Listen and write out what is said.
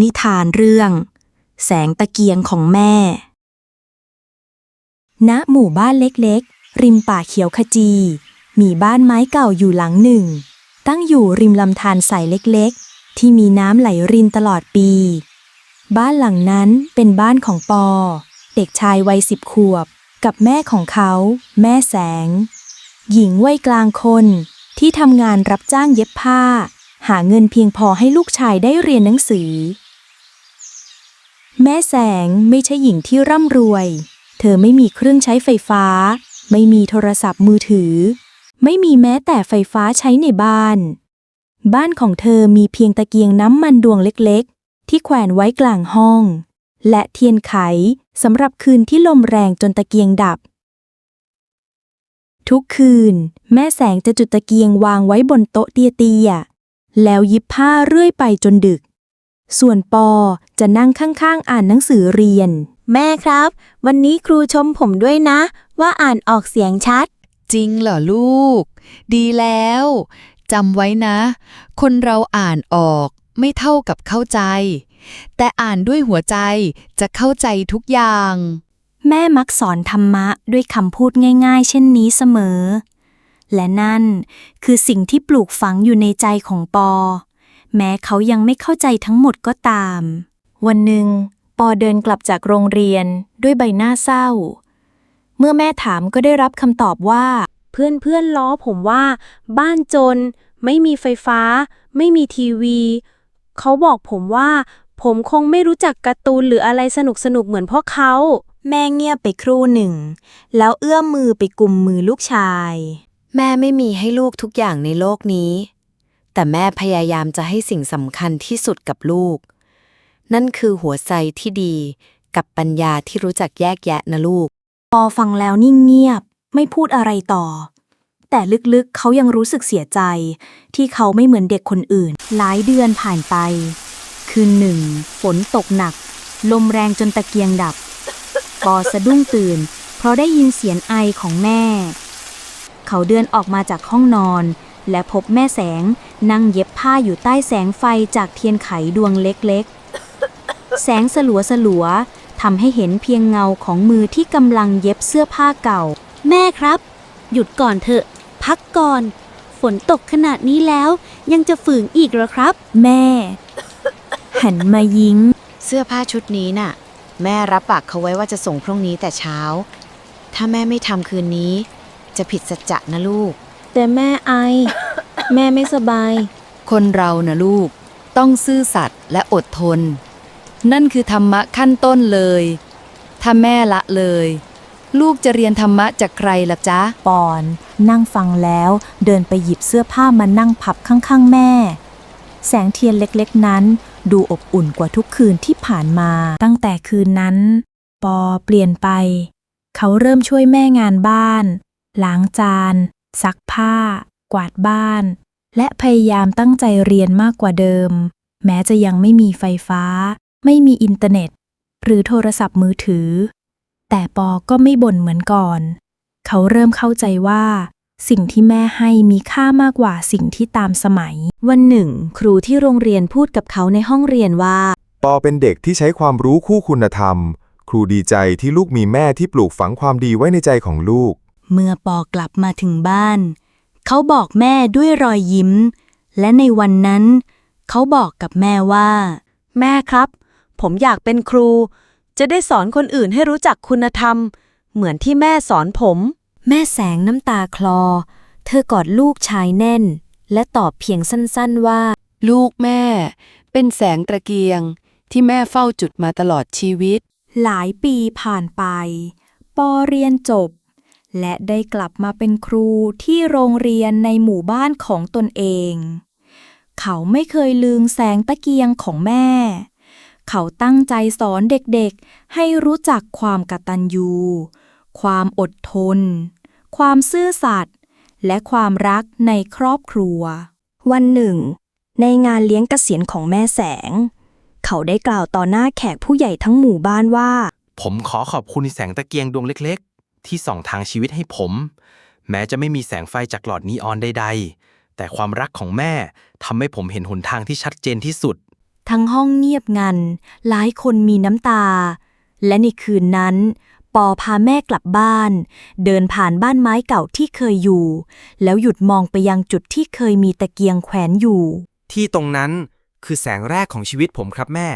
นิทานเรื่อง แสงตะเกียงของแม่ ณ หมู่บ้านเล็กๆ ริมป่าเขียวขจี มีบ้านไม้เก่าอยู่หลังหนึ่ง ตั้งอยู่ริมลำธารใสเล็กๆ ที่มีน้ำไหลรินตลอดปี บ้านหลังนั้นเป็นบ้านของปอ เด็กชายวัยสิบขวบ กับแม่ของเขา แม่แสง หญิงวัยกลางคนที่ทำงานรับจ้างเย็บผ้า หาเงินเพียงพอให้ลูกชายได้เรียนหนังสือ แม่แสงไม่ใช่หญิงที่ร่ำรวย เธอไม่มีเครื่องใช้ไฟฟ้า ไม่มีโทรศัพท์มือถือ ไม่มีแม้แต่ไฟฟ้าใช้ในบ้าน บ้านของเธอมีเพียงตะเกียงน้ำมันดวงเล็กๆ ที่แขวนไว้กลางห้อง และเทียนไขสำหรับคืนที่ลมแรงจนตะเกียงดับ ทุกคืน แม่แสงจะจุดตะเกียงวางไว้บนโต๊ะเตียๆแล้วยิบผ้าเรื่อยไปจนดึก ส่วนปอจะนั่งข้างๆ อ่านหนังสือเรียน แม่ครับ วันนี้ครูชมผมด้วยนะ ว่าอ่านออกเสียงชัด จริงเหรอลูก ดีแล้วจำไว้นะ คนเราอ่านออกไม่เท่ากับเข้าใจ แต่อ่านด้วยหัวใจจะเข้าใจทุกอย่าง แม่มักสอนธรรมะด้วยคำพูดง่ายๆ เช่นนี้เสมอ และนั่นคือสิ่งที่ปลูกฝังอยู่ในใจของปอ แม้เขายังไม่เข้าใจทั้งหมดก็ตาม วันหนึ่ง ปอเดินกลับจากโรงเรียนด้วยใบหน้าเศร้า เมื่อแม่ถามก็ได้รับคำตอบว่า เพื่อนเพื่อนๆล้อผมว่า บ้านจน ไม่มีไฟฟ้า ไม่มีทีวี เขาบอกผมว่า ผมคงไม่รู้จักการ์ตูนหรืออะไรสนุกสนุกๆเหมือนพวกเขาแม่เงียบไปครู่หนึ่ง แล้วเอื้อมมือไปกุมมือลูกชาย แม่ไม่มีให้ลูกทุกอย่างในโลกนี้ แต่แม่พยายามจะให้สิ่งสำคัญที่สุดกับลูก นั่นคือหัวใจที่ดีกับปัญญาที่รู้จักแยกแยะนะลูกปอฟังแล้วนิ่งเงียบ ไม่พูดอะไรต่อ แต่ลึกๆเขายังรู้สึกเสียใจ ที่เขาไม่เหมือนเด็กคนอื่น หลายเดือนผ่านไป คืนหนึ่ง ฝนตกหนัก ลมแรงจนตะเกียงดับ ปอสะดุ้งตื่น เพราะได้ยินเสียงไอของแม่ เขาเดินออกมาจากห้องนอน และพบแม่แสง นั่งเย็บผ้าอยู่ใต้แสงไฟจากเทียนไขดวงเล็กๆ แสงสลัวสลัวๆทำให้เห็นเพียงเงาของมือที่กำลังเย็บเสื้อผ้าเก่า แม่ครับ หยุดก่อนเถอะ พักก่อน ฝนตกขนาดนี้แล้ว ยังจะฝืนอีกหรอครับ แม่ หันมายิ้มเสื้อผ้าชุดนี้น่ะ แม่รับปากเขาไว้ว่าจะส่งพรุ่งนี้แต่เช้า ถ้าแม่ไม่ทำคืนนี้ จะผิดสัจจะนะลูก แต่แม่ไอ แม่ไม่สบาย คนเรานะลูก ต้องซื่อสัตย์และอดทน นั่นคือธรรมะขั้นต้นเลย ถ้าแม่ละเลย ลูกจะเรียนธรรมะจากใครล่ะจ๊ะ ปอน นั่งฟังแล้วเดินไปหยิบเสื้อผ้ามานั่งพับข้างๆแม่ แสงเทียนเล็กๆนั้น ดูอบอุ่นกว่าทุกคืนที่ผ่านมา ตั้งแต่คืนนั้น ปอเปลี่ยนไป เขาเริ่มช่วยแม่งานบ้าน ล้างจาน ซักผ้า กวาดบ้าน และพยายามตั้งใจเรียนมากกว่าเดิม แม้จะยังไม่มีไฟฟ้า ไม่มีอินเทอร์เน็ต หรือโทรศัพท์มือถือ แต่ปอก็ไม่บ่นเหมือนก่อน เขาเริ่มเข้าใจว่า สิ่งที่แม่ให้มีค่ามากกว่าสิ่งที่ตามสมัย วันหนึ่ง ครูที่โรงเรียนพูดกับเขาในห้องเรียนว่า ปอเป็นเด็กที่ใช้ความรู้คู่คุณธรรม ครูดีใจที่ลูกมีแม่ที่ปลูกฝังความดีไว้ในใจของลูก เมื่อปอกลับมาถึงบ้าน เขาบอกแม่ด้วยรอยยิ้ม และในวันนั้น เขาบอกกับแม่ว่า แม่ครับ ผมอยากเป็นครู จะได้สอนคนอื่นให้รู้จักคุณธรรม เหมือนที่แม่สอนผม แม่แสงน้ำตาคลอ เธอกอดลูกชายแน่น และตอบเพียงสั้นๆว่า ลูกแม่ เป็นแสงตะเกียง ที่แม่เฝ้าจุดมาตลอดชีวิต หลายปีผ่านไป ปอเรียนจบ และได้กลับมาเป็นครูที่โรงเรียนในหมู่บ้านของตนเอง เขาไม่เคยลืมแสงตะเกียงของแม่ เขาตั้งใจสอนเด็กๆ ให้รู้จักความกตัญญู ความอดทน ความซื่อสัตย์ และความรักในครอบครัว วันหนึ่ง ในงานเลี้ยงเกษียณของแม่แสง เขาได้กล่าวต่อหน้าแขกผู้ใหญ่ทั้งหมู่บ้านว่า ผมขอขอบคุณแสงตะเกียงดวงเล็ก ที่ส่องทางชีวิตให้ผม แม้จะไม่มีแสงไฟจากหลอดนีออนใดๆ แต่ความรักของแม่ทำให้ผมเห็นหนทางที่ชัดเจนที่สุด ทั้งห้องเงียบงัน หลายคนมีน้ำตา และในคืนนั้น ปอพาแม่กลับบ้าน เดินผ่านบ้านไม้เก่าที่เคยอยู่ แล้วหยุดมองไปยังจุดที่เคยมีตะเกียงแขวนอยู่ ที่ตรงนั้นคือแสงแรกของชีวิตผมครับแม่